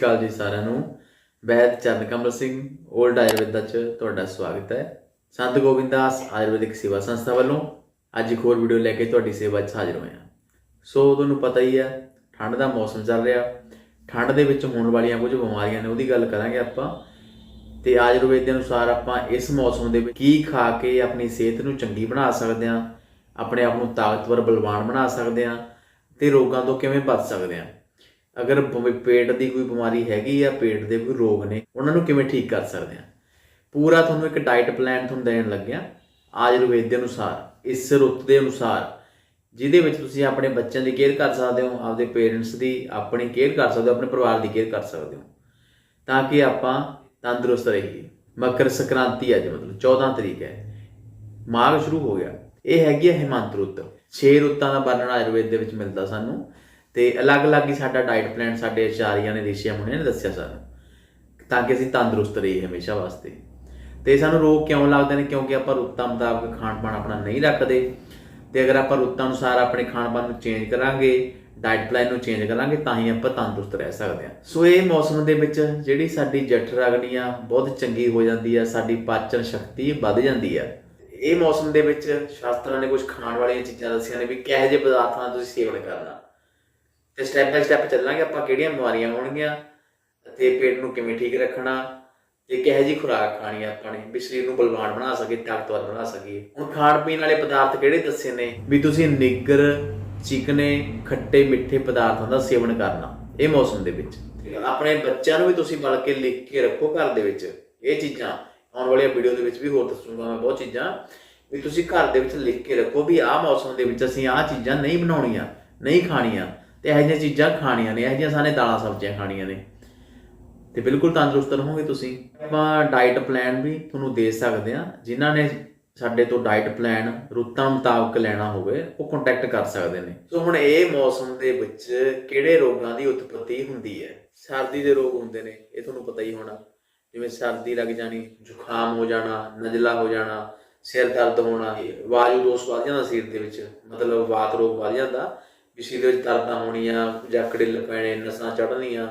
ਅਕਾਲ ਜੀ ਸਾਰਿਆਂ ਨੂੰ। ਮੈਂ ਚਰਨ ਕਮਲ ਸਿੰਘ 올ਡ ਆਯੁਰਵੇਦਾ ਚ ਤੁਹਾਡਾ ਸਵਾਗਤ ਹੈ। ਸੰਤ ਗੋਬਿੰਦਾਸ ਆਯੁਰਵੈਦਿਕ ਸੇਵਾ ਸੰਸਥਾ ਵੱਲੋਂ ਅੱਜ ਇੱਕ ਹੋਰ ਵੀਡੀਓ ਲੈ ਕੇ ਤੁਹਾਡੀ ਸੇਵਾ 'ਚ ਹਾਜ਼ਰ ਹੋਏ ਹਾਂ। ਸੋ ਤੁਹਾਨੂੰ ਪਤਾ ਹੀ ਹੈ, ਠੰਡ ਦਾ ਮੌਸਮ ਚੱਲ ਰਿਹਾ। ਠੰਡ ਦੇ ਵਿੱਚ ਹੋਣ ਵਾਲੀਆਂ ਕੁਝ ਬਿਮਾਰੀਆਂ ਨੇ, ਉਹਦੀ ਗੱਲ ਕਰਾਂਗੇ ਆਪਾਂ। ਤੇ ਆਯੁਰਵੇਦ ਦੇ ਅਨੁਸਾਰ ਆਪਾਂ ਇਸ ਮੌਸਮ ਦੇ ਵਿੱਚ ਕੀ ਖਾ ਕੇ ਆਪਣੀ ਸਿਹਤ ਨੂੰ ਚੰਗੀ ਬਣਾ ਸਕਦੇ ਹਾਂ, ਆਪਣੇ ਆਪ ਨੂੰ ਤਾਕਤਵਰ, ਬਲਵਾਨ ਬਣਾ ਸਕਦੇ ਹਾਂ, ਤੇ ਰੋਗਾਂ ਤੋਂ ਕਿਵੇਂ ਬਚ ਸਕਦੇ ਹਾਂ। ਅਗਰ ਬ- ਪੇਟ ਦੀ ਕੋਈ ਬਿਮਾਰੀ ਹੈਗੀ ਆ, ਪੇਟ ਦੇ ਕੋਈ ਰੋਗ ਨੇ, ਉਹਨਾਂ ਨੂੰ ਕਿਵੇਂ ਠੀਕ ਕਰ ਸਕਦੇ ਆ? ਪੂਰਾ ਤੁਹਾਨੂੰ ਇੱਕ ਡਾਈਟ ਪਲਾਨ ਤੁਹਾਨੂੰ ਦੇਣ ਲੱਗਿਆ, ਆਯੁਰਵੇਦ ਦੇ ਅਨੁਸਾਰ, ਇਸ ਰੁੱਤ ਦੇ ਅਨੁਸਾਰ, ਜਿਹਦੇ ਵਿੱਚ ਤੁਸੀਂ ਆਪਣੇ ਬੱਚਿਆਂ ਦੀ ਕੇਅਰ ਕਰ ਸਕਦੇ ਹੋ, ਆਪਦੇ ਪੇਰੈਂਟਸ ਦੀ ਆਪਣੀ ਕੇਅਰ ਕਰ ਸਕਦੇ ਹੋ, ਆਪਣੇ ਪਰਿਵਾਰ ਦੀ ਕੇਅਰ ਕਰ ਸਕਦੇ ਹੋ। ਤਾਂ ਕਿ ਆਪਾਂ ਤੰਦਰੁਸਤ ਰਹੀਏ। ਮਕਰ ਸੰਕ੍ਰਾਂਤੀ ਅੱਜ ਮਤਲਬ 14 ਤਰੀਕ ਹੈ। ਮਾਘ ਸ਼ੁਰੂ ਹੋ ਗਿਆ। ਇਹ ਹੈਗੀ ਹੈ ਹਿਮੰਤ ਰੁੱਤ। 6 ਰੁੱਤਾਂ ਦਾ ਵਰਣਨ ਆਯੁਰਵੇਦ ਦੇ ਵਿੱਚ ਮਿਲਦਾ ਸਾਨੂੰ। ਤੇ ਅਲੱਗ-ਅਲੱਗ ਹੀ ਸਾਡਾ ਡਾਈਟ ਪਲਾਨ ਸਾਡੇ ਆਚਾਰੀਆਂ ਨੇ ਰਿਸ਼ੀਆਂ ਮੁਨੀਆਂ ਨੇ ਦੱਸਿਆ ਸਾਨੂੰ, ਤਾਂ ਕਿ ਅਸੀਂ ਤੰਦਰੁਸਤ ਰਹੀਏ ਹਮੇਸ਼ਾ ਵਾਸਤੇ। ਤੇ ਸਾਨੂੰ ਰੋਗ ਕਿਉਂ ਲੱਗਦੇ ਨੇ? ਕਿਉਂਕਿ ਆਪਾਂ ਰੁੱਤਾਂ ਮੁਤਾਬਕ ਖਾਣ ਪਾਣ ਆਪਣਾ ਨਹੀਂ ਰੱਖਦੇ। ਤੇ ਅਗਰ ਆਪਾਂ ਰੁੱਤਾਂ ਅਨੁਸਾਰ ਆਪਣੇ ਖਾਣ ਪਾਣ ਨੂੰ ਚੇਂਜ ਕਰਾਂਗੇ ਡਾਈਟ ਪਲਾਨ ਨੂੰ ਚੇਂਜ ਕਰਾਂਗੇ, ਤਾਂ ਹੀ ਆਪਾਂ ਤੰਦਰੁਸਤ ਰਹਿ ਸਕਦੇ ਹਾਂ। ਸੋ ਇਹ ਮੌਸਮ ਦੇ ਵਿੱਚ ਜਿਹੜੀ ਸਾਡੀ ਜਠਰ ਅਗਨੀ ਆ ਬਹੁਤ ਚੰਗੀ ਹੋ ਜਾਂਦੀ ਆ, ਸਾਡੀ ਪਾਚਨ ਸ਼ਕਤੀ ਵੱਧ ਜਾਂਦੀ ਆ। ਇਹ ਮੌਸਮ ਦੇ ਵਿੱਚ ਸ਼ਾਸਤਰਾਂ ਨੇ ਕੁਝ ਖਾਣ ਵਾਲੀਆਂ ਚੀਜ਼ਾਂ ਦੱਸੀਆਂ ਨੇ ਵੀ ਕਿਹੋ ਜਿਹੇ ਪਦਾਰਥਾਂ ਦਾ ਤੁਸੀਂ ਸੇਵਨ ਕਰਨਾ। ਤੇ ਸਟੈਪ ਬਾਈ ਸਟੈਪ ਚੱਲਾਂਗੇ, ਆਪਾਂ ਕਿਹੜੀਆਂ ਬਿਮਾਰੀਆਂ ਹੋਣਗੀਆਂ ਤੇ ਪੇਟ ਨੂੰ ਕਿਵੇਂ ਠੀਕ ਰੱਖਣਾ ਤੇ ਕਿਹੋ ਜਿਹੀ ਖੁਰਾਕ ਖਾਣੀ ਆ ਆਪਾਂ ਨੇ, ਵੀ ਸਰੀਰ ਨੂੰ ਬਲਵਾਨ ਬਣਾ ਸਕੇ ਤਾਕਤਵਰ ਬਣਾ ਸਕੀਏ। ਹੁਣ ਖਾਣ ਪੀਣ ਵਾਲੇ ਪਦਾਰਥ ਕਿਹੜੇ ਦੱਸੇ ਨੇ? ਵੀ ਤੁਸੀਂ ਨਿੱਗਰ ਚਿਕਨੇ, ਖੱਟੇ, ਮਿੱਠੇ ਪਦਾਰਥਾਂ ਦਾ ਸੇਵਨ ਕਰਨਾ, ਇਹ ਮੌਸਮ ਦੇ ਵਿੱਚ। ਆਪਣੇ ਬੱਚਿਆਂ ਨੂੰ ਵੀ ਤੁਸੀਂ ਬਲ ਕੇ ਲਿਖ ਕੇ ਰੱਖੋ ਘਰ ਦੇ ਵਿੱਚ ਇਹ ਚੀਜ਼ਾਂ। ਆਉਣ ਵਾਲੀਆਂ ਵੀਡੀਓ ਦੇ ਵਿੱਚ ਵੀ ਹੋਰ ਦੱਸੂਗਾ ਮੈਂ ਬਹੁਤ ਚੀਜ਼ਾਂ। ਵੀ ਤੁਸੀਂ ਘਰ ਦੇ ਵਿੱਚ ਲਿਖ ਕੇ ਰੱਖੋ ਵੀ ਆਹ ਮੌਸਮ ਦੇ ਵਿੱਚ ਅਸੀਂ ਆਹ ਚੀਜ਼ਾਂ ਨਹੀਂ ਬਣਾਉਣੀਆਂ, ਨਹੀਂ ਖਾਣੀਆਂ। ਤੇ ਇਹੋ ਜਿਹੀਆਂ ਚੀਜ਼ਾਂ ਖਾਣੀਆਂ ਨੇ, ਇਹੋ ਜਿਹੀਆਂ ਸਾਨੇ ਦਾਲਾਂ ਸਬਜ਼ੀਆਂ ਖਾਣੀਆਂ ਨੇ। ਤੇ ਬਿਲਕੁਲ ਤੰਦਰੁਸਤ ਰਹੋਗੇ ਤੁਸੀਂ। ਆਪਾਂ ਡਾਈਟ ਪਲਾਨ ਵੀ ਤੁਹਾਨੂੰ ਦੇ ਸਕਦੇ ਆ ਜਿਨ੍ਹਾਂ ਨੇ ਸਾਡੇ ਤੋਂ ਡਾਈਟ ਪਲਾਨ ਰੁੱਤਾਂ ਮੁਤਾਬਕ ਲੈਣਾ ਹੋਵੇ, ਉਹ ਕੰਟੈਕਟ ਕਰ ਸਕਦੇ ਨੇ। ਸੋ ਹੁਣ ਇਹ ਮੌਸਮ ਦੇ ਵਿੱਚ ਕਿਹੜੇ ਰੋਗਾਂ ਦੀ ਉਤਪਤੀ ਹੁੰਦੀ ਹੈ? ਸਰਦੀ ਦੇ ਰੋਗ ਹੁੰਦੇ ਨੇ, ਇਹ ਤੁਹਾਨੂੰ ਪਤਾ ਹੀ ਹੋਣਾ। ਜਿਵੇਂ ਸਰਦੀ ਲੱਗ ਜਾਣੀ, ਜ਼ੁਕਾਮ ਹੋ ਜਾਣਾ, ਨਜ਼ਲਾ ਹੋ ਜਾਣਾ, ਸਿਰ ਦਰਦ ਹੋਣਾ, ਵਾਯੂ ਦੋਸ਼ ਵੱਧ ਜਾਂਦਾ ਸਰੀਰ ਦੇ ਵਿੱਚ, ਮਤਲਬ ਵਾਤ ਰੋਗ ਵੱਧ ਜਾਂਦਾ। ਵੀ ਦੇ ਵਿੱਚ ਦਰਦਾਂ ਹੋਣੀਆਂ ਜਕੜੇ ਪੈਣੇ, ਨਸਾਂ ਚੜਨੀਆਂ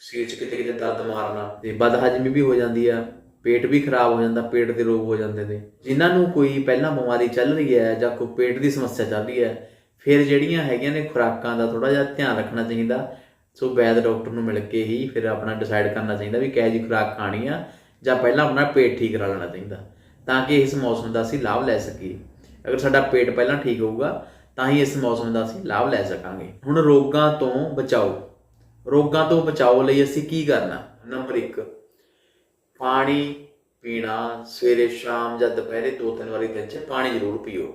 ਸਰੀਰ 'ਚ ਕਿਤੇ ਕਿਤੇ ਦਰਦ ਮਾਰਨਾ। ਤੇ ਬਦਹਜਮੀ ਵੀ ਹੋ ਜਾਂਦੀ ਆ, ਪੇਟ ਵੀ ਖਰਾਬ ਹੋ ਜਾਂਦਾ, ਪੇਟ ਦੇ ਰੋਗ ਹੋ ਜਾਂਦੇ ਨੇ। ਜਿਨ੍ਹਾਂ ਨੂੰ ਕੋਈ ਪਹਿਲਾਂ ਬਿਮਾਰੀ ਚੱਲ ਰਹੀ ਹੈ ਜਾਂ ਕੋਈ ਪੇਟ ਦੀ ਸਮੱਸਿਆ ਚੱਲ ਰਹੀ ਹੈ, ਫਿਰ ਜਿਹੜੀਆਂ ਹੈਗੀਆਂ ਨੇ ਖੁਰਾਕਾਂ ਦਾ ਥੋੜਾ ਜਿਹਾ ਧਿਆਨ ਰੱਖਣਾ ਚਾਹੀਦਾ। ਸੋ ਵੈਦ ਡਾਕਟਰ ਨੂੰ ਮਿਲ ਕੇ ਹੀ ਫਿਰ ਆਪਣਾ ਡਿਸਾਈਡ ਕਰਨਾ ਚਾਹੀਦਾ ਵੀ ਕਿਹੋ ਜਿਹੀ ਖੁਰਾਕ ਖਾਣੀ ਆ ਜਾਂ ਪਹਿਲਾਂ ਆਪਣਾ ਪੇਟ ਠੀਕ ਕਰਾ ਲੈਣਾ ਚਾਹੀਦਾ, ਤਾਂ ਕਿ ਇਸ ਮੌਸਮ ਦਾ ਅਸੀਂ ਲਾਭ ਲੈ ਸਕੀਏ। ਅਗਰ ਸਾਡਾ ਪੇਟ ਪਹਿਲਾਂ ਠੀਕ ਹੋਊਗਾ ਤਾਂ ਹੀ ਇਸ ਮੌਸਮ ਦਾ ਅਸੀਂ ਲਾਭ ਲੈ ਸਕਾਂਗੇ। ਹੁਣ ਰੋਗਾਂ ਤੋਂ ਬਚਾਓ। ਰੋਗਾਂ ਤੋਂ ਬਚਾਓ ਲਈ ਅਸੀਂ ਕੀ ਕਰਨਾ? ਨੰਬਰ 1 ਪਾਣੀ ਪੀਣਾ। ਸਵੇਰੇ, ਸ਼ਾਮ ਜਾਂ ਦੁਪਹਿਰੇ ਦੋ ਤਿੰਨ ਵਾਰੀ ਦਿਨ 'ਚ ਪਾਣੀ ਜ਼ਰੂਰ ਪੀਓ।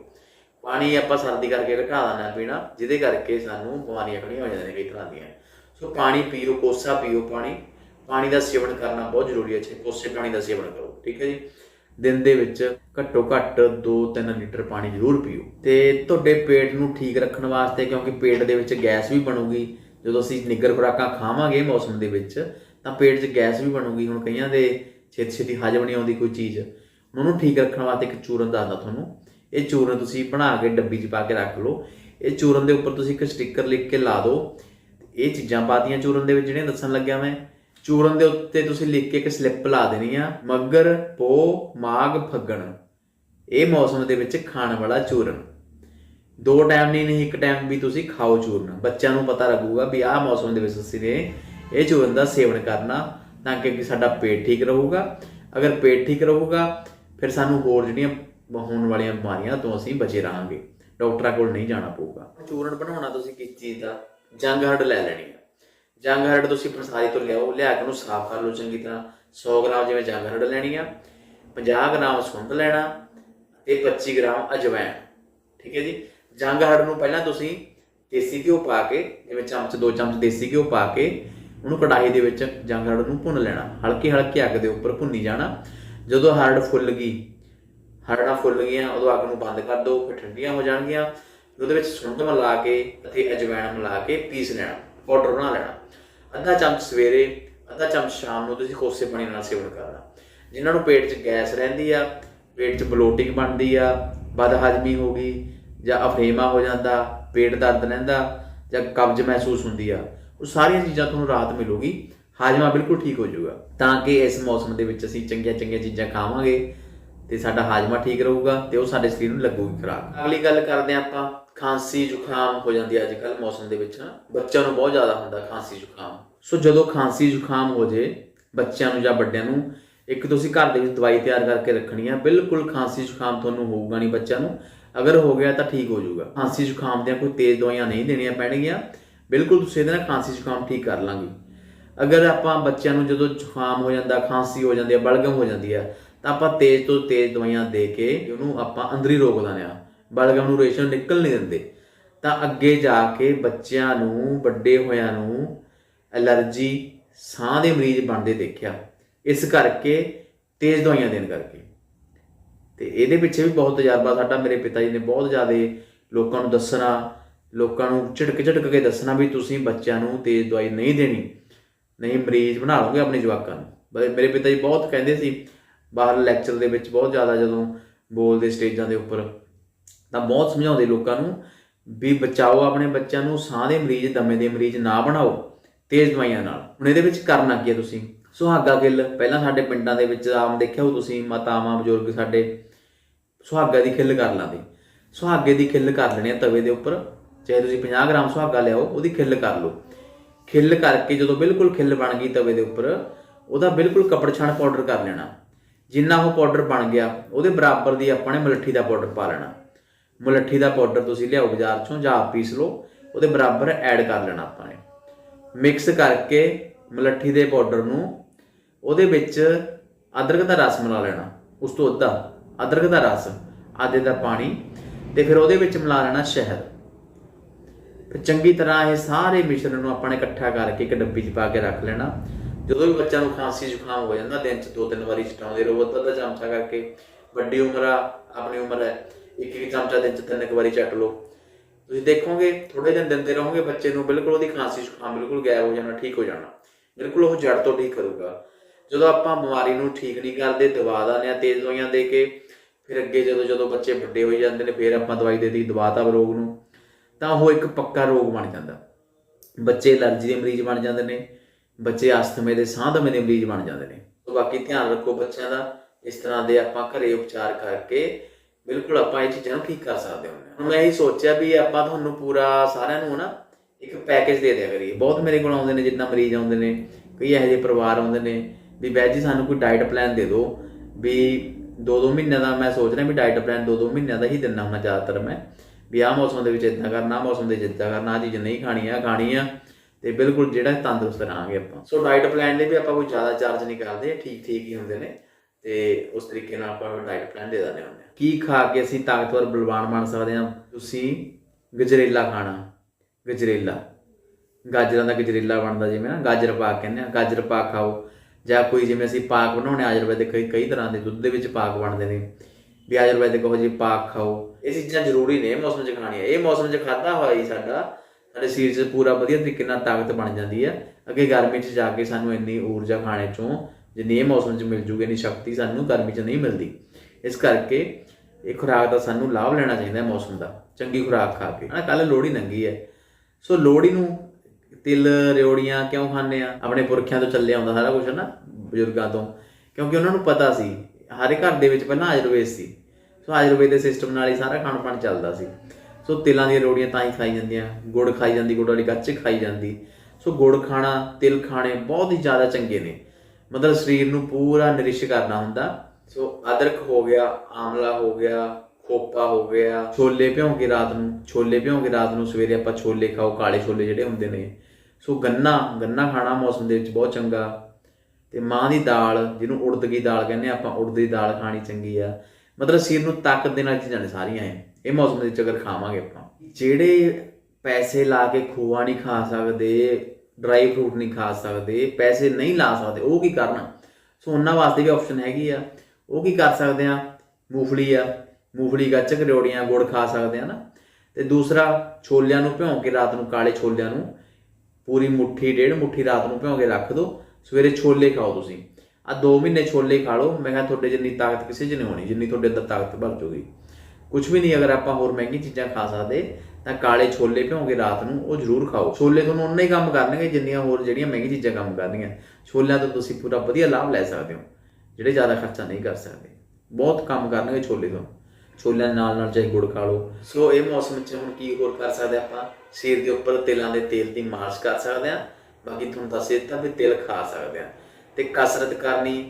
ਪਾਣੀ ਆਪਾਂ ਸਰਦੀ ਕਰਕੇ ਘਟਾ ਦੇਣਾ ਪੀਣਾ, ਜਿਹਦੇ ਕਰਕੇ ਸਾਨੂੰ ਬਿਮਾਰੀਆਂ ਖੜੀਆਂ ਹੋ ਜਾਂਦੀਆਂ ਨੇ ਕਈ ਤਰ੍ਹਾਂ ਦੀਆਂ। ਸੋ ਪਾਣੀ ਪੀਓ, ਕੋਸਾ ਪੀਓ ਪਾਣੀ। ਪਾਣੀ ਦਾ ਸੇਵਨ ਕਰਨਾ ਬਹੁਤ ਜ਼ਰੂਰੀ ਹੈ। ਛੇ ਕੋਸੇ ਪਾਣੀ ਦਾ ਸੇਵਨ ਕਰੋ, ਠੀਕ ਹੈ ਜੀ? ਦਿਨ ਦੇ ਵਿੱਚ ਘੱਟੋ ਘੱਟ 2-3 ਲੀਟਰ ਪਾਣੀ ਜ਼ਰੂਰ ਪੀਓ। ਤੇ ਤੁਹਾਡੇ ਪੇਟ ਨੂੰ ਠੀਕ ਰੱਖਣ ਵਾਸਤੇ, ਕਿਉਂਕਿ ਪੇਟ ਦੇ ਵਿੱਚ ਗੈਸ ਵੀ ਬਣੂਗੀ, ਜਦੋਂ ਅਸੀਂ ਨਿੱਗਰ ਖੁਰਾਕਾਂ ਖਾਵਾਂਗੇ ਮੌਸਮ ਦੇ ਵਿੱਚ, ਤਾਂ ਪੇਟ 'ਚ ਗੈਸ ਵੀ ਬਣੂਗੀ। ਹੁਣ ਕਈਆਂ ਦੇ ਛੇਤੀ ਛੇਤੀ ਹਜਮ ਨਹੀਂ ਆਉਂਦੀ ਕੋਈ ਚੀਜ਼। ਉਹਨੂੰ ਠੀਕ ਰੱਖਣ ਵਾਸਤੇ ਇੱਕ ਚੂਰਨ ਦੱਸਦਾ ਤੁਹਾਨੂੰ। ਇਹ ਚੂਰਨ ਤੁਸੀਂ ਬਣਾ ਕੇ ਡੱਬੀ 'ਚ ਪਾ ਕੇ ਰੱਖ ਲਓ। ਇਹ ਚੂਰਨ ਦੇ ਉੱਪਰ ਤੁਸੀਂ ਇੱਕ ਸਟicker ਲਿਖ ਕੇ ਲਾ ਦਿਓ। ਇਹ ਚੀਜ਼ਾਂ ਪਾਤੀਆਂ ਚੂਰਨ ਦੇ ਵਿੱਚ, ਜਿਹੜੀਆਂ ਦੱਸਣ ਲੱਗਿਆ ਮੈਂ। ਚੂਰਨ ਦੇ ਉੱਤੇ ਤੁਸੀਂ ਲਿਖ ਕੇ ਇੱਕ ਸਲਿੱਪ ਲਾ ਦੇਣੀ ਆ। ਮੱਗਰ, ਪੋ ਮਾਗ ਫੱਗਣ। ਇਹ ਮੌਸਮ ਦੇ ਵਿੱਚ ਖਾਣ ਵਾਲਾ ਚੂਰਨ। ਦੋ ਟਾਈਮ ਨਹੀਂ ਨਹੀਂ, ਇੱਕ ਟਾਈਮ ਵੀ ਤੁਸੀਂ ਖਾਓ ਚੂਰਨ। ਬੱਚਿਆਂ ਨੂੰ ਪਤਾ ਲੱਗੂਗਾ ਵੀ ਆਹ ਮੌਸਮ ਦੇ ਵਿੱਚ ਅਸੀਂ ਨੇ ਇਹ ਚੂਰਨ ਦਾ ਸੇਵਨ ਕਰਨਾ, ਤਾਂ ਕਿ ਸਾਡਾ ਪੇਟ ਠੀਕ ਰਹੂਗਾ। ਅਗਰ ਪੇਟ ਠੀਕ ਰਹੂਗਾ, ਫਿਰ ਸਾਨੂੰ ਹੋਰ ਜਿਹੜੀਆਂ ਹੋਣ ਵਾਲੀਆਂ ਬਿਮਾਰੀਆਂ ਤੋਂ ਅਸੀਂ ਬਚੇ ਰਹਾਂਗੇ। ਡਾਕਟਰਾਂ ਕੋਲ ਨਹੀਂ ਜਾਣਾ ਪਊਗਾ। ਚੂਰਨ ਬਣਾਉਣਾ ਤੁਸੀਂ ਕਿਸ ਚੀਜ਼ ਦਾ? ਜੰਗ ਹੱਡ ਲੈ ਲੈਣੀ। ਜੰਗ ਹਰੜ ਤੁਸੀਂ ਪ੍ਰਸਾਰੀ ਤੋਂ ਲਿਆਓ, ਲਿਆ ਕੇ ਉਹਨੂੰ ਸਾਫ਼ ਕਰ ਲਓ ਚੰਗੀ ਤਰ੍ਹਾਂ। 100 ਗ੍ਰਾਮ ਜਿਵੇਂ ਜੰਗ ਹਰੜ ਲੈਣੀ ਆ 50 ਗ੍ਰਾਮ ਸੁੰਡ ਲੈਣਾ ਤੇ 25 ਗ੍ਰਾਮ ਅਜਵਾਇਣ ਠੀਕ ਹੈ ਜੀ? ਜੰਗ ਹਰੜ ਨੂੰ ਪਹਿਲਾਂ ਤੁਸੀਂ ਦੇਸੀ ਘਿਓ ਪਾ ਕੇ, ਜਿਵੇਂ ਚਮਚ, ਦੋ ਚਮਚ ਦੇਸੀ ਘਿਓ ਪਾ ਕੇ ਉਹਨੂੰ ਕੜਾਹੀ ਦੇ ਵਿੱਚ ਜੰਗ ਹਰੜ ਨੂੰ ਭੁੰਨ ਲੈਣਾ। ਹਲਕੀ ਹਲਕੀ ਅੱਗ ਦੇ ਉੱਪਰ ਭੁੰਨੀ ਜਾਣਾ। ਜਦੋਂ ਹਰੜ ਫੁੱਲ ਗਈ, ਹਰੜਾਂ ਫੁੱਲ ਗਈਆਂ, ਉਦੋਂ ਅੱਗ ਨੂੰ ਬੰਦ ਕਰ ਦਿਓ, ਫਿਰ ਠੰਡੀਆਂ ਹੋ ਜਾਣਗੀਆਂ। ਉਹਦੇ ਵਿੱਚ ਸੁੰਡ ਮਿਲਾ ਕੇ ਅਤੇ ਅਜਵਾਇਣ ਮਿਲਾ ਕੇ ਪੀਸ ਲੈਣਾ। ਪਾਊਡਰ ਬਣਾ ਲੈਣਾ। ਅੱਧਾ ਚਮਚ ਸਵੇਰੇ, ਅੱਧਾ ਚਮਚ ਸ਼ਾਮ ਨੂੰ ਤੁਸੀਂ ਕੋਸੇ ਪਾਣੀ ਨਾਲ ਸੇਵਨ ਕਰਨਾ ਜਿਨ੍ਹਾਂ ਨੂੰ ਪੇਟ 'ਚ ਗੈਸ ਰਹਿੰਦੀ ਆ, ਪੇਟ 'ਚ ਬਲੋਟਿੰਗ ਬਣਦੀ ਆ, ਬਦਹਜਮੀ ਹੋ ਗਈ ਜਾਂ ਅਫਰੇਮਾ ਹੋ ਜਾਂਦਾ, ਪੇਟ ਦਰਦ ਰਹਿੰਦਾ ਜਾਂ ਕਬਜ਼ ਮਹਿਸੂਸ ਹੁੰਦੀ ਆ, ਉਹ ਸਾਰੀਆਂ ਚੀਜ਼ਾਂ ਤੁਹਾਨੂੰ ਰਾਹਤ ਮਿਲੂਗੀ। ਹਾਜਮਾ ਬਿਲਕੁਲ ਠੀਕ ਹੋ ਜਾਊਗਾ। ਤਾਂ ਕਿ ਇਸ ਮੌਸਮ ਦੇ ਵਿੱਚ ਅਸੀਂ ਚੰਗੀਆਂ ਚੰਗੀਆਂ ਚੀਜ਼ਾਂ ਖਾਵਾਂਗੇ। ਤੇ ਸਾਡਾ ਹਾਜਮਾ ਠੀਕ ਰਹੂਗਾ ਤੇ ਉਹ ਸਾਡੇ ਸਰੀਰ ਨੂੰ ਲੱਗੂਗੀ ਖਰਾਬ ਅਗਲੀ ਗੱਲ ਕਰਦੇ ਹਾਂ ਆਪਾਂ, ਖਾਂਸੀ ਜ਼ੁਕਾਮ ਹੋ ਜਾਂਦੀ ਹੈ ਅੱਜ ਕੱਲ ਮੌਸਮ ਦੇ ਵਿੱਚ ਨਾ, ਬੱਚਿਆਂ ਨੂੰ ਬਹੁਤ ਜ਼ਿਆਦਾ ਹੁੰਦਾ ਖਾਂਸੀ ਜ਼ੁਕਾਮ। ਸੋ ਜਦੋਂ ਖਾਂਸੀ ਜ਼ੁਕਾਮ ਹੋ ਜੇ, ਬੱਚਿਆਂ ਨੂੰ ਜਾਂ ਵੱਡਿਆਂ ਨੂੰ, ਇੱਕ ਤੁਸੀਂ ਘਰ ਦੇ ਵਿੱਚ ਦਵਾਈ ਤਿਆਰ ਕਰਕੇ ਰੱਖਣੀ ਆ, ਬਿਲਕੁਲ ਖਾਂਸੀ ਜ਼ੁਕਾਮ ਤੁਹਾਨੂੰ ਹੋਊਗਾ ਨਹੀਂ ਬੱਚਿਆਂ ਨੂੰ। ਅਗਰ ਹੋ ਗਿਆ ਤਾਂ ਠੀਕ ਹੋ ਜਾਊਗਾ। ਖਾਂਸੀ ਜ਼ੁਕਾਮ ਦੀਆਂ ਕੋਈ ਤੇਜ਼ ਦਵਾਈਆਂ ਨਹੀਂ ਦੇਣੀਆਂ ਪੈਣਗੀਆਂ, ਬਿਲਕੁਲ ਤੁਸੀਂ ਇਹਦੇ ਨਾਲ ਖਾਂਸੀ ਜ਼ੁਕਾਮ ਠੀਕ ਕਰ ਲਾਂਗੇ। ਅਗਰ ਆਪਾਂ ਬੱਚਿਆਂ ਨੂੰ ਜਦੋਂ ਜ਼ੁਕਾਮ ਹੋ ਜਾਂਦਾ, ਖਾਂਸੀ ਹੋ ਜਾਂਦੀ ਹੈ, ਬਲਗਮ ਹੋ ਜਾਂਦੀ ਹੈ ਤਾਂ ਆਪਾਂ ਤੇਜ਼ ਤੋਂ ਤੇਜ਼ ਦਵਾਈਆਂ ਦੇ ਕੇ ਉਹਨੂੰ ਆਪਾਂ ਅੰਦਰੀ ਰੋਕ ਦਿੰਦੇ ਆ ਬਲਗਮ ਨੂੰ ਰੇਸ਼ਨ ਨਿਕਲ ਨਹੀਂ ਦਿੰਦੇ। ਤਾਂ ਅੱਗੇ ਜਾ ਕੇ ਬੱਚਿਆਂ ਨੂੰ, ਵੱਡੇ ਹੋਇਆਂ ਨੂੰ ਐਲਰਜੀ ਸਾਹ ਦੇ ਮਰੀਜ਼ ਬਣਦੇ ਦੇਖਿਆ। ਇਸ ਕਰਕੇ ਤੇਜ਼ ਦਵਾਈਆਂ ਦੇਣ ਕਰਕੇ। ਤੇ ਇਹਦੇ ਪਿੱਛੇ ਵੀ ਬਹੁਤ ਤਜਰਬਾ ਸਾਡਾ ਮੇਰੇ ਪਿਤਾ ਜੀ ਨੇ ਬਹੁਤ ਜ਼ਿਆਦਾ ਲੋਕਾਂ ਨੂੰ ਦੱਸਣਾ, ਲੋਕਾਂ ਨੂੰ ਝਿੜਕ ਝਿੜਕ ਕੇ ਦੱਸਣਾ ਵੀ ਤੁਸੀਂ ਬੱਚਿਆਂ ਨੂੰ ਤੇਜ਼ ਦਵਾਈ ਨਹੀਂ ਦੇਣੀ। ਨਹੀਂ ਮਰੀਜ਼ ਬਣਾ ਲਓਗੇ ਆਪਣੇ ਜਵਾਕਾਂ ਨੂੰ। ਮੇਰੇ ਪਿਤਾ ਜੀ ਬਹੁਤ ਕਹਿੰਦੇ ਸੀ ਬਾਹਰ ਲੈਕਚਰ ਦੇ ਵਿੱਚ ਬਹੁਤ ਜ਼ਿਆਦਾ ਜਦੋਂ ਬੋਲਦੇ ਸਟੇਜਾਂ ਦੇ ਉੱਪਰ, ਤਾਂ ਬਹੁਤ ਸਮਝਾਉਂਦੇ ਲੋਕਾਂ ਨੂੰ ਵੀ ਬਚਾਓ ਆਪਣੇ ਬੱਚਿਆਂ ਨੂੰ, ਸਾਹ ਦੇ ਮਰੀਜ਼, ਦਮੇ ਦੇ ਮਰੀਜ਼ ਨਾ ਬਣਾਓ, ਤੇਜ਼ ਦਵਾਈਆਂ ਨਾਲ। ਹੁਣ ਇਹਦੇ ਵਿੱਚ ਕਰਨਾ ਕੀ ਹੈ ਤੁਸੀਂ। ਸੁਹਾਗਾ ਗਿੱਲ, ਪਹਿਲਾਂ ਸਾਡੇ ਪਿੰਡਾਂ ਦੇ ਵਿੱਚ ਆਮ ਦੇਖਿਆ ਹੋ ਤੁਸੀਂ, ਮਾਤਾਵਾਂ, ਬਜ਼ੁਰਗ ਸਾਡੇ। ਸੁਹਾਗਾ ਦੀ ਖਿੱਲ ਕਰ ਲਾਂਦੇ ਸੁਹਾਗੇ ਦੀ ਖਿੱਲ ਕਰ ਲੈਣੀ ਆ ਤਵੇ ਦੇ ਉੱਪਰ। ਚਾਹੇ ਤੁਸੀਂ 50 ਗ੍ਰਾਮ ਸੁਹਾਗਾ ਲਿਆਓ, ਉਹਦੀ ਖਿੱਲ ਕਰ ਲਓ। ਖਿੱਲ ਕਰਕੇ ਜਦੋਂ ਬਿਲਕੁਲ ਖਿੱਲ ਬਣ ਗਈ ਤਵੇ ਦੇ ਉੱਪਰ, ਉਹਦਾ ਬਿਲਕੁਲ ਕਪੜ ਛਾਣ ਪਾਊਡਰ ਕਰ ਲੈਣਾ। ਜਿੰਨਾ ਉਹ ਪਾਊਡਰ ਬਣ ਗਿਆ, ਉਹਦੇ ਬਰਾਬਰ ਦੀ ਆਪਾਂ ਨੇ ਮਲੱਠੀ ਦਾ ਪਾਊਡਰ ਪਾ ਲੈਣਾ। ਮਲੱਠੀ ਦਾ ਪਾਊਡਰ ਤੁਸੀਂ ਲਿਆਓ ਬਾਜ਼ਾਰ ਚੋਂ ਜਾਂ ਆਪ ਪੀਸ ਲਓ, ਉਹਦੇ ਬਰਾਬਰ ਐਡ ਕਰ ਲੈਣਾ ਆਪਾਂ ਨੇ। ਮਿਕਸ ਕਰਕੇ ਮਲੱਠੀ ਦੇ ਪਾਊਡਰ ਨੂੰ ਉਹਦੇ ਵਿੱਚ ਅਦਰਕ ਦਾ ਰਸ ਮਿਲਾ ਲੈਣਾ, ਉਸ ਤੋਂ ਅੱਧਾ ਅਦਰਕ ਦਾ ਰਸ ਆਦੇ ਦਾ ਪਾਣੀ ਤੇ ਫਿਰ ਉਹਦੇ ਵਿੱਚ ਮਿਲਾ ਲੈਣਾ ਸ਼ਹਿਦ। ਫਿਰ ਚੰਗੀ ਤਰ੍ਹਾਂ ਇਹ ਸਾਰੇ ਮਿਸ਼ਰਣ ਨੂੰ ਆਪਾਂ ਨੇ ਇਕੱਠਾ ਕਰਕੇ ਇੱਕ ਡੱਬੀ 'ਚ ਪਾ ਕੇ ਰੱਖ ਲੈਣਾ। ਜਦੋਂ ਵੀ ਬੱਚਾ ਨੂੰ ਖਾਂਸੀ ਜ਼ੁਕਾਮ ਹੋ ਜਾਂਦਾ, ਦਿਨ 'ਚ ਦੋ ਤਿੰਨ ਵਾਰੀ ਛਟਾਉਂਦੇ ਰਹੋ, ਅੱਧਾ ਅੱਧਾ ਚਮਚਾ ਕਰਕੇ। ਵੱਡੀ ਉਮਰ ਆ, ਆਪਣੀ ਉਮਰ ਹੈ, ਇੱਕ ਇੱਕ ਚਮਚਾ ਦਿਨ 'ਚ ਤਿੰਨ ਕੁ ਵਾਰੀ ਚੱਟ ਲਓ। ਤੁਸੀਂ ਦੇਖੋਗੇ ਥੋੜੇ ਦਿਨ ਦਿੰਦੇ ਰਹੋਗੇ ਬੱਚੇ ਨੂੰ, ਬਿਲਕੁਲ ਉਹਦੀ ਖਾਂਸੀ ਜ਼ੁਕਾਮ ਬਿਲਕੁਲ ਗਾਇਬ ਹੋ ਜਾਣਾ, ਠੀਕ ਹੋ ਜਾਣਾ। ਬਿਲਕੁਲ ਉਹ ਜੜ ਤੋਂ ਠੀਕ ਕਰੂਗਾ। ਜਦੋਂ ਆਪਾਂ ਬਿਮਾਰੀ ਨੂੰ ਠੀਕ ਨਹੀਂ ਕਰਦੇ, ਦਵਾ ਦਿੰਦੇ ਆ ਤੇਜ਼ ਦਵਾਈਆਂ ਦੇ ਕੇ, ਫਿਰ ਅੱਗੇ ਜਦੋਂ ਜਦੋਂ ਬੱਚੇ ਵੱਡੇ ਹੋਈ ਜਾਂਦੇ ਨੇ, ਫਿਰ ਆਪਾਂ ਦਵਾਈ ਦੇ ਦੀ ਦਵਾਤਾ ਰੋਗ ਨੂੰ। ਤਾਂ ਉਹ ਇੱਕ ਪੱਕਾ ਰੋਗ ਬਣ ਜਾਂਦਾ। ਬੱਚੇ ਅਲਰਜੀ ਦੇ ਮਰੀਜ਼ ਬਣ ਜਾਂਦੇ ਨੇ। ਬੱਚੇ ਅਸਥਮੇ ਦੇ ਸਾਹ ਦਮੇ ਦੇ ਮਰੀਜ਼ ਬਣ ਜਾਂਦੇ ਨੇ। ਸੋ ਬਾਕੀ ਧਿਆਨ ਰੱਖੋ ਬੱਚਿਆਂ ਦਾ, ਇਸ ਤਰ੍ਹਾਂ ਦੇ ਆਪਾਂ ਘਰੇ ਉਪਚਾਰ ਕਰਕੇ ਬਿਲਕੁਲ ਆਪਾਂ ਇਹ ਚੀਜ਼ਾਂ ਨੂੰ ਠੀਕ ਕਰ ਸਕਦੇ ਹਾਂ। ਹੁਣ ਮੈਂ ਇਹੀ ਸੋਚਿਆ ਵੀ ਆਪਾਂ ਤੁਹਾਨੂੰ ਪੂਰਾ ਸਾਰਿਆਂ ਨੂੰ ਨਾ ਇੱਕ ਪੈਕੇਜ ਦੇ ਦਿਆ ਕਰੀਏ। ਬਹੁਤ ਮੇਰੇ ਕੋਲ ਆਉਂਦੇ ਨੇ, ਜਿੰਨਾ ਮਰੀਜ਼ ਆਉਂਦੇ ਨੇ, ਕਈ ਇਹੋ ਜਿਹੇ ਪਰਿਵਾਰ ਆਉਂਦੇ ਨੇ ਵੀ ਬੈਜ ਜੀ ਸਾਨੂੰ ਕੋਈ ਡਾਈਟ ਪਲਾਨ ਦੇ ਦਿਓ। ਵੀ ਦੋ ਦੋ ਮਹੀਨਿਆਂ ਦਾ ਮੈਂ ਸੋਚ ਰਿਹਾ ਵੀ ਡਾਈਟ ਪਲਾਨ ਦੋ ਦੋ ਮਹੀਨਿਆਂ ਦਾ ਹੀ ਦਿੰਦਾ ਹੁੰਦਾ ਜ਼ਿਆਦਾਤਰ ਮੈਂ। ਵੀ ਆਹ ਮੌਸਮ ਦੇ ਵਿੱਚ ਇਦਾਂ ਕਰਨਾ, ਆਹ ਮੌਸਮ ਦੇ ਵਿੱਚ ਇਦਾਂ ਕਰਨਾ, ਆਹ ਚੀਜ਼ ਨਹੀਂ ਖਾਣੀ ਆ ਖਾਣੀ ਆ ਤੇ ਬਿਲਕੁਲ ਜਿਹੜਾ ਤੰਦਰੁਸਤ ਰਹਾਂਗੇ ਆਪਾਂ। ਸੋ ਡਾਈਟ ਪਲਾਨ ਦੇ ਵੀ ਆਪਾਂ ਕੋਈ ਜ਼ਿਆਦਾ ਚਾਰਜ ਨਹੀਂ ਕਰਦੇ, ਠੀਕ ਠੀਕ ਹੀ ਹੁੰਦੇ ਨੇ। ਤੇ ਉਸ ਤਰੀਕੇ ਨਾਲ ਆਪਾਂ ਡਾਈਟ ਪਲਾਨ ਦੇ ਦਿੰਦੇ ਹੁੰਦੇ ਹਾਂ ਕੀ ਖਾ ਕੇ ਅਸੀਂ ਤਾਕਤਵਰ, ਬਲਵਾਨ ਬਣ ਸਕਦੇ ਹਾਂ? ਤੁਸੀਂ ਗਜਰੇਲਾ ਖਾਣਾ, ਗਜਰੇਲਾ। ਗਾਜਰਾਂ ਦਾ ਗਜਰੇਲਾ ਬਣਦਾ, ਜਿਵੇਂ ਨਾ ਗਾਜਰ ਪਾਕ ਕਹਿੰਦੇ ਆ। ਗਾਜਰ ਪਾਕ ਖਾਓ। ਜਾਂ ਕੋਈ ਜਿਵੇਂ ਅਸੀਂ ਪਾਕ ਬਣਾਉਣੇ ਆਯੁਰਵੈਦਿਕ ਕਈ ਕਈ ਤਰ੍ਹਾਂ ਦੇ ਦੁੱਧ ਦੇ ਵਿੱਚ ਪਾਕ ਬਣਦੇ ਨੇ। ਵੀ ਆਯੁਰਵੈਦਿਕ ਉਹ ਜੀ ਪਾਕ ਖਾਓ। ਇਹ ਚੀਜ਼ਾਂ ਜ਼ਰੂਰੀ ਨੇ ਇਹ ਮੌਸਮ 'ਚ ਖਾਣੀਆਂ। ਇਹ ਮੌਸਮ 'ਚ ਖਾਦਾ ਹੋਇਆ ਹੀ ਸਾਡਾ ਸਾਡੇ ਸਰੀਰ 'ਚ ਪੂਰਾ ਵਧੀਆ ਤਰੀਕੇ ਨਾਲ ਤਾਕਤ ਬਣ ਜਾਂਦੀ ਹੈ। ਅੱਗੇ ਗਰਮੀ 'ਚ ਜਾ ਕੇ ਸਾਨੂੰ ਇੰਨੀ ਊਰਜਾ ਖਾਣੇ 'ਚੋਂ ਜਿੰਨੀ ਇਹ ਮੌਸਮ 'ਚ ਮਿਲ ਜੂਗੀ, ਇੰਨੀ ਸ਼ਕਤੀ ਸਾਨੂੰ ਗਰਮੀ 'ਚ ਨਹੀਂ ਮਿਲਦੀ। ਇਸ ਕਰਕੇ ਇਹ ਖੁਰਾਕ ਦਾ ਸਾਨੂੰ ਲਾਭ ਲੈਣਾ ਚਾਹੀਦਾ ਹੈ ਮੌਸਮ ਦਾ, ਚੰਗੀ ਖੁਰਾਕ ਖਾ ਕੇ। ਹਨਾ ਕੱਲ ਲੋਹੜੀ ਨੰਗੀ ਹੈ। ਸੋ ਲੋਹੜੀ ਨੂੰ ਤਿਲ, ਰਿਓੜੀਆਂ ਕਿਉਂ ਖਾਂਦੇ ਆ? ਆਪਣੇ ਪੁਰਖਿਆਂ ਤੋਂ ਚੱਲਿਆ ਆਉਂਦਾ ਸਾਰਾ ਕੁਝ ਨਾ ਬਜ਼ੁਰਗਾਂ ਤੋਂ। ਕਿਉਂਕਿ ਉਹਨਾਂ ਨੂੰ ਪਤਾ ਸੀ, ਹਰ ਘਰ ਦੇ ਵਿੱਚ ਪਹਿਲਾਂ ਆਯੁਰਵੇਦ ਸੀ। ਸੋ ਆਯੁਰਵੇਦ ਦੇ ਸਿਸਟਮ ਨਾਲ ਹੀ ਸਾਰਾ ਖਾਣ ਪਾਣ ਚੱਲਦਾ ਸੀ। ਸੋ ਤਿਲਾਂ ਦੀਆਂ ਰੋੜੀਆਂ ਤਾਂ ਹੀ ਖਾਈ ਜਾਂਦੀਆਂ, ਗੁੜ ਖਾਈ ਜਾਂਦੀ, ਗੁੜ ਵਾਲੀ ਗੱਚ ਖਾਈ ਜਾਂਦੀ। ਸੋ ਗੁੜ ਖਾਣਾ, ਤਿਲ ਖਾਣੇ ਬਹੁਤ ਹੀ ਜ਼ਿਆਦਾ ਚੰਗੇ ਨੇ। ਮਤਲਬ ਸਰੀਰ ਨੂੰ ਪੂਰਾ ਨਰਿਸ਼ ਕਰਨਾ ਹੁੰਦਾ। ਸੋ ਅਦਰਕ ਹੋ ਗਿਆ, ਆਮਲਾ ਹੋ ਗਿਆ, ਖੋਪਾ ਹੋ ਗਿਆ, ਛੋਲੇ ਭਿਉਂ ਕੇ ਰਾਤ ਨੂੰ, ਛੋਲੇ ਭਿਉਂ ਕੇ ਰਾਤ ਨੂੰ, ਸਵੇਰੇ ਆਪਾਂ ਛੋਲੇ ਖਾਓ, ਕਾਲੇ ਛੋਲੇ ਜਿਹੜੇ ਹੁੰਦੇ ਨੇ। ਸੋ ਗੰਨਾ ਗੰਨਾ ਖਾਣਾ ਮੌਸਮ ਦੇ ਵਿੱਚ ਬਹੁਤ ਚੰਗਾ। ਤੇ ਮਾਂ ਦੀ ਦਾਲ, ਜਿਹਨੂੰ ਉੜਦ ਦੀ ਦਾਲ ਕਹਿੰਦੇ ਆ, ਆਪਾਂ ਉੜਦ ਦੀ ਦਾਲ ਖਾਣੀ ਚੰਗੀ ਆ। ਮਤਲਬ ਸਰੀਰ ਨੂੰ ਤਾਕਤ ਦੇਣ ਵਾਲੀ ਚੀਜ਼ਾਂ ਨੇ ਸਾਰੀਆਂ ਇਹ। ਇਹ ਮੌਸਮ ਦੇ ਵਿੱਚ ਅਗਰ ਖਾਵਾਂਗੇ ਆਪਾਂ, ਜਿਹੜੇ ਪੈਸੇ ਲਾ ਕੇ ਖੋਆ ਨਹੀਂ ਖਾ ਸਕਦੇ ਡਰਾਈ ਫਰੂਟ ਨਹੀਂ ਖਾ ਸਕਦੇ, ਪੈਸੇ ਨਹੀਂ ਲਾ ਸਕਦੇ, ਉਹ ਕੀ ਕਰਨਾ? ਸੋ ਉਹਨਾਂ ਵਾਸਤੇ ਵੀ ਆਪਸ਼ਨ ਹੈਗੀ ਆ। ਉਹ ਕੀ ਕਰ ਸਕਦੇ ਆ? ਮੂੰਗਫਲੀ ਆ। ਮੂੰਗਫਲੀ ਗੱਚਕ ਰਿਓੜੀਆਂ ਗੁੜ ਖਾ ਸਕਦੇ ਆ ਨਾ। ਤੇ ਦੂਸਰਾ, ਛੋਲਿਆਂ ਨੂੰ ਭਿਉਂ ਕੇ ਰਾਤ ਨੂੰ, ਕਾਲੇ ਛੋਲਿਆਂ ਨੂੰ। ਪੂਰੀ ਮੁੱਠੀ, ਡੇਢ ਮੁੱਠੀ ਰਾਤ ਨੂੰ ਭਿਉਂ ਕੇ ਰੱਖ ਦਿਓ ਸਵੇਰੇ ਛੋਲੇ ਖਾਓ ਤੁਸੀਂ। ਆ 2 ਮਹੀਨੇ ਛੋਲੇ ਖਾ ਲਓ। ਮੈਂ ਕਿਹਾ ਤੁਹਾਡੇ ਜਿੰਨੀ ਤਾਕਤ ਕਿਸੇ 'ਚ ਨਹੀਂ ਹੋਣੀ, ਜਿੰਨੀ ਤੁਹਾਡੇ ਅੰਦਰ ਤਾਕਤ ਭਰ ਜੂਗੀ। ਕੁਝ ਵੀ ਨਹੀਂ, ਅਗਰ ਆਪਾਂ ਹੋਰ ਮਹਿੰਗੀ ਚੀਜ਼ਾਂ ਖਾ ਸਕਦੇ, ਤਾਂ ਕਾਲੇ ਛੋਲੇ ਭਿਉਂ ਕੇ ਰਾਤ ਨੂੰ, ਉਹ ਜ਼ਰੂਰ ਖਾਓ। ਛੋਲੇ ਤੁਹਾਨੂੰ ਉਨਾ ਹੀ ਕੰਮ ਕਰਨਗੇ ਜਿੰਨੀਆਂ ਹੋਰ ਜਿਹੜੀਆਂ ਮਹਿੰਗੀ ਚੀਜ਼ਾਂ ਕੰਮ ਕਰਦੀਆਂ। ਛੋਲਿਆਂ ਤੋਂ ਤੁਸੀਂ ਪੂਰਾ ਵਧੀਆ ਲਾਭ ਲੈ ਸਕਦੇ ਹੋ, ਜਿਹੜੇ ਜ਼ਿਆਦਾ ਖਰਚਾ ਨਹੀਂ ਕਰ ਸਕਦੇ। ਬਹੁਤ ਕੰਮ ਕਰਨਗੇ ਛੋਲੇ ਤੋਂ। ਛੋਲਿਆਂ ਦੇ ਨਾਲ ਨਾਲ ਚਾਹੇ ਗੁੜ ਖਾ ਲਓ। ਸੋ ਇਹ ਮੌਸਮ 'ਚ ਹੁਣ ਕੀ ਹੋਰ ਕਰ ਸਕਦੇ ਆਪਾਂ? ਸਿਰ ਦੇ ਉੱਪਰ ਤਿਲਾਂ ਦੇ ਤੇਲ ਦੀ ਮਾਲਿਸ਼ ਕਰ ਸਕਦੇ ਹਾਂ। ਬਾਕੀ ਤੁਹਾਨੂੰ ਦੱਸ ਦਿੱਤਾ ਵੀ ਤਿਲ ਖਾ ਸਕਦੇ ਹਾਂ। ਤੇ ਕਸਰਤ ਕਰਨੀ